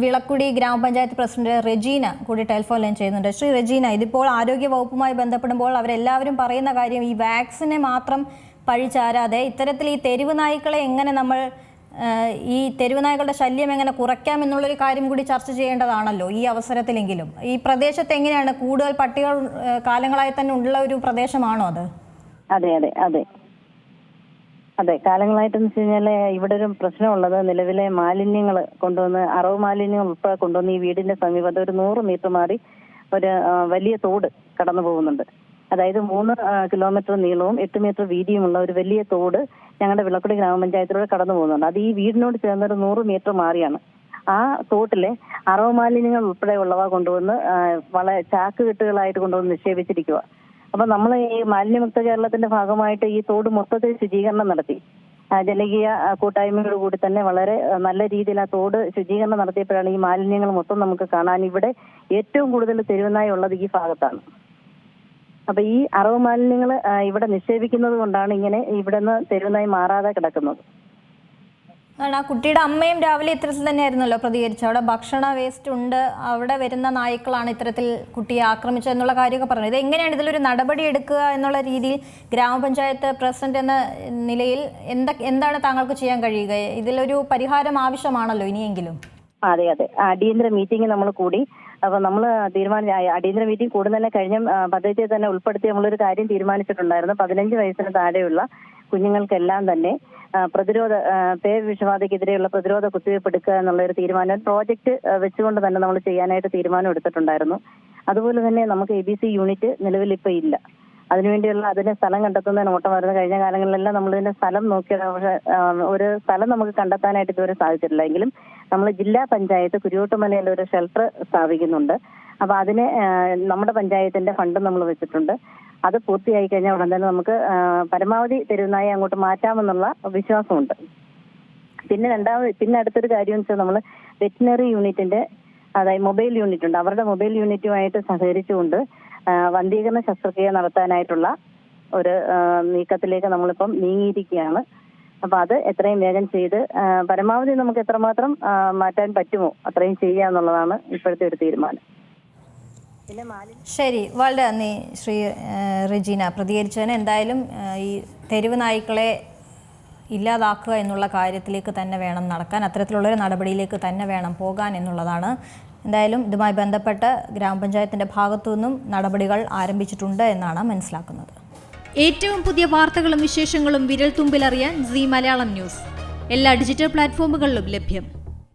വിളക്കുടി ഗ്രാമപഞ്ചായത്ത് പ്രസിഡന്റ് റെജീന കൂടി telephone line ചെയ്യുന്നുണ്ട്. ശ്രീ റെജീന ഇതിപ്പോൾ ആരോഗ്യ വകുപ്പുമായി ബന്ധപ്പെടുമ്പോൾ അവരെല്ലാവരും പറയുന്ന കാര്യം ഈ വാക്സിനെ മാത്രം പഴിച്ചാരാതെ ഇത്തരത്തിൽ ഈ തെരുവ് നായ്ക്കളെ എങ്ങനെ നമ്മൾ ഈ തെരുവ് നായ്ക്കളുടെ ശല്യം എങ്ങനെ കുറയ്ക്കാം എന്നുള്ളൊരു കാര്യം കൂടി ചർച്ച ചെയ്യേണ്ടതാണല്ലോ ഈ അവസരത്തിലെങ്കിലും. ഈ പ്രദേശത്ത് എങ്ങനെയാണ് കൂടുതൽ പട്ടികൾ കാലങ്ങളായി തന്നെ ഉള്ള ഒരു പ്രദേശമാണോ അത്? അതെ അതെ അതെ. അതെ കാലങ്ങളായിട്ടെന്ന് വെച്ച് കഴിഞ്ഞാൽ ഇവിടെ ഒരു പ്രശ്നമുള്ളത് നിലവിലെ മാലിന്യങ്ങൾ കൊണ്ടുവന്ന് അറവ് മാലിന്യം ഉൾപ്പെടെ കൊണ്ടുവന്ന് ഈ വീടിന്റെ സമീപത്ത് ഒരു നൂറ് മീറ്റർ മാറി ഒരു വലിയ തോട് കടന്നു പോകുന്നുണ്ട്. അതായത് മൂന്ന് കിലോമീറ്റർ നീളവും എട്ട് മീറ്റർ വീതിയുമുള്ള ഒരു വലിയ തോട് ഞങ്ങളുടെ വിളക്കുടി ഗ്രാമപഞ്ചായത്തിലൂടെ കടന്നു പോകുന്നുണ്ട്. അത് ഈ വീടിനോട് ചേർന്ന് ഒരു നൂറ് മീറ്റർ മാറിയാണ്. ആ തോട്ടിലെ അറവ് മാലിന്യങ്ങൾ ഉൾപ്പെടെ ഉള്ളവ കൊണ്ടുവന്ന് വളരെ ചാക്ക് കെട്ടുകളായിട്ട് കൊണ്ടുവന്ന് നിക്ഷേപിച്ചിരിക്കുക അപ്പൊ നമ്മൾ ഈ മാലിന്യമുക്ത കേരളത്തിന്റെ ഭാഗമായിട്ട് ഈ തോട് മൊത്തത്തിൽ ശുചീകരണം നടത്തി. ജനകീയ കൂട്ടായ്മയോട് കൂടി തന്നെ വളരെ നല്ല രീതിയിൽ ആ തോട് ശുചീകരണം നടത്തിയപ്പോഴാണ് ഈ മാലിന്യങ്ങൾ മൊത്തം നമുക്ക് കാണാൻ ഇവിടെ ഏറ്റവും കൂടുതൽ തെരുവനായി ഉള്ളത് ഈ ഭാഗത്താണ്. അപ്പൊ ഈ അറവ് മാലിന്യങ്ങൾ ഇവിടെ നിക്ഷേപിക്കുന്നത് കൊണ്ടാണ് ഇങ്ങനെ ഇവിടെ നിന്ന് തെരുവനായി മാറാതെ കിടക്കുന്നത്. അതാണ് ആ കുട്ടിയുടെ അമ്മയും രാവിലെ ഇത്തരത്തിൽ തന്നെയായിരുന്നല്ലോ പ്രതികരിച്ചത്. അവിടെ ഭക്ഷണ വേസ്റ്റ് ഉണ്ട് അവിടെ വരുന്ന നായ്ക്കളാണ് ഇത്തരത്തിൽ കുട്ടിയെ ആക്രമിച്ചത് എന്നുള്ള കാര്യമൊക്കെ പറഞ്ഞത് ഇത് എങ്ങനെയാണ് ഇതിലൊരു നടപടി എടുക്കുക എന്നുള്ള രീതിയിൽ ഗ്രാമപഞ്ചായത്ത് പ്രസിഡന്റ് എന്ന നിലയിൽ എന്താ എന്താണ് താങ്കൾക്ക് ചെയ്യാൻ കഴിയുക? ഇതിലൊരു പരിഹാരം ആവശ്യമാണല്ലോ ഇനിയെങ്കിലും? അതെ അതെ. അടിയന്തര മീറ്റിംഗ് നമ്മൾ കൂടി. അപ്പൊ നമ്മൾ തീരുമാനം അടിയന്തര മീറ്റിംഗ് കൂടുന്നതിനെ കഴിഞ്ഞ പദ്ധതിയിൽ തന്നെ ഉൾപ്പെടുത്തി നമ്മളൊരു കാര്യം തീരുമാനിച്ചിട്ടുണ്ടായിരുന്നു. പതിനഞ്ച് വയസ്സിന് താഴെയുള്ള കുഞ്ഞുങ്ങൾക്കെല്ലാം തന്നെ പ്രതിരോധ ആ, പേ വിഷബാധയ്ക്കെതിരെയുള്ള പ്രതിരോധ കുത്തിവയ്പ് എടുക്കുക എന്നുള്ള ഒരു തീരുമാനം പ്രോജക്റ്റ് വെച്ചുകൊണ്ട് തന്നെ നമ്മൾ ചെയ്യാനായിട്ട് തീരുമാനം എടുത്തിട്ടുണ്ടായിരുന്നു. അതുപോലെ തന്നെ നമുക്ക് എ ബി സി യൂണിറ്റ് നിലവിൽ ഇപ്പൊ ഇല്ല. അതിനുവേണ്ടിയുള്ള അതിന് സ്ഥലം കണ്ടെത്തുന്നതിന് ഓട്ടമായിരുന്നു കഴിഞ്ഞ കാലങ്ങളിലെല്ലാം നമ്മൾ ഇതിന്റെ സ്ഥലം നോക്കിയത് ഒരു സ്ഥലം നമുക്ക് കണ്ടെത്താനായിട്ട് ഇതുവരെ സാധിച്ചിട്ടില്ല. എങ്കിലും നമ്മൾ ജില്ലാ പഞ്ചായത്ത് കുരുവോട്ടുമലയിൽ ഒരു ഷെൽട്ടർ സ്ഥാപിക്കുന്നുണ്ട്. അപ്പൊ അതിന് നമ്മുടെ പഞ്ചായത്തിന്റെ ഫണ്ട് നമ്മൾ വെച്ചിട്ടുണ്ട്. അത് പൂർത്തിയായി കഴിഞ്ഞാൽ ഉടൻ തന്നെ നമുക്ക് പരമാവധി തെരുവുനായി അങ്ങോട്ട് മാറ്റാമെന്നുള്ള വിശ്വാസമുണ്ട്. പിന്നെ രണ്ടാമത് പിന്നെ അടുത്തൊരു കാര്യം വെച്ചാൽ നമ്മൾ വെറ്റിനറി യൂണിറ്റിന്റെ അതായത് മൊബൈൽ യൂണിറ്റ് ഉണ്ട്. അവരുടെ മൊബൈൽ യൂണിറ്റുമായിട്ട് സഹകരിച്ചുകൊണ്ട് വന്ധീകരണ ശസ്ത്രക്രിയ നടത്താനായിട്ടുള്ള ഒരു നീക്കത്തിലേക്ക് നമ്മളിപ്പം നീങ്ങിയിരിക്കുകയാണ്. അപ്പൊ അത് എത്രയും വേഗം ചെയ്ത് പരമാവധി നമുക്ക് എത്രമാത്രം മാറ്റാൻ പറ്റുമോ അത്രയും ചെയ്യുക എന്നുള്ളതാണ് ഇപ്പോഴത്തെ ഒരു തീരുമാനം. ശരി വളരെ നന്ദി ശ്രീ റെജീന. പ്രതികരിച്ചതിന് എന്തായാലും ഈ തെരുവ് നായ്ക്കളെ ഇല്ലാതാക്കുക എന്നുള്ള കാര്യത്തിലേക്ക് തന്നെ വേണം നടക്കാൻ അത്തരത്തിലുള്ളൊരു നടപടിയിലേക്ക് തന്നെ വേണം പോകാൻ എന്നുള്ളതാണ്. എന്തായാലും ഇതുമായി ബന്ധപ്പെട്ട് ഗ്രാമപഞ്ചായത്തിന്റെ ഭാഗത്തു നിന്നും നടപടികൾ ആരംഭിച്ചിട്ടുണ്ട് എന്നാണ് മനസ്സിലാക്കുന്നത്. ഏറ്റവും പുതിയ വാർത്തകളും വിശേഷങ്ങളും വിരൽ തുമ്പിലറിയാൻ സി മലയാളം ന്യൂസ്. എല്ലാ ഡിജിറ്റൽ പ്ലാറ്റ്ഫോമുകളിലും ലഭ്യം.